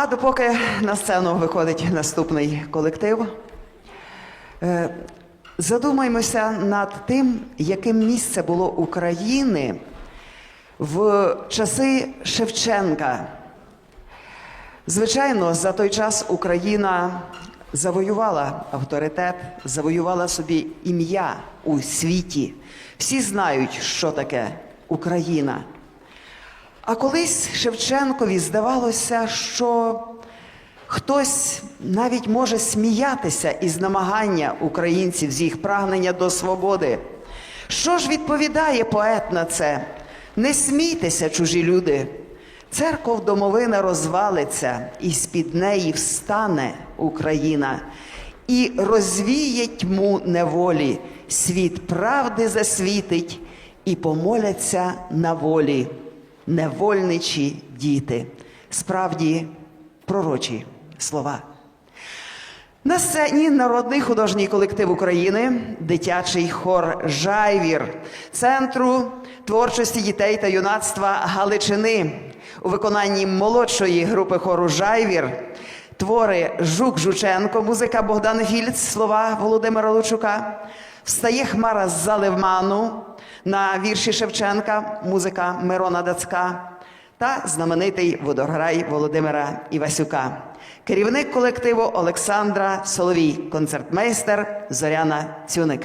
А допоки на сцену виходить наступний колектив, е, задумаймося над тим, яким місце було України в часи Шевченка. Звичайно, за той час Україна завоювала авторитет, завоювала собі ім'я у світі. Всі знають, що таке Україна. А колись Шевченкові здавалося, що хтось навіть може сміятися із намагання українців з їх прагнення до свободи. Що ж відповідає поет на це? Не смійтеся, чужі люди. Церков домовина розвалиться, і з-під неї встане Україна, і розвіє тьму неволі, світ правди засвітить, і помоляться на волі невольничі діти. Справді пророчі слова. На сцені народний художній колектив України, дитячий хор Жайвір, центру творчості дітей та юнацтва Галичини у виконанні молодшої групи хору Жайвір. Твори Жук Жученко, музика Богдан Фільц, слова Володимира Лучука. Встає хмара з заливману на вірші Шевченка, музика Мирона Дацька та знаменитий водограй Володимира Івасюка. Керівник колективу Олександра Соловій, концертмейстер Зоряна Цюник.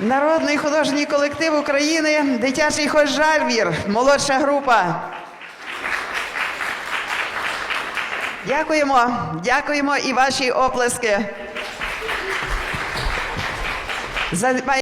Народний художній колектив України, дитячий хожарвір, молодша група. Дякуємо, дякуємо і ваші оплески.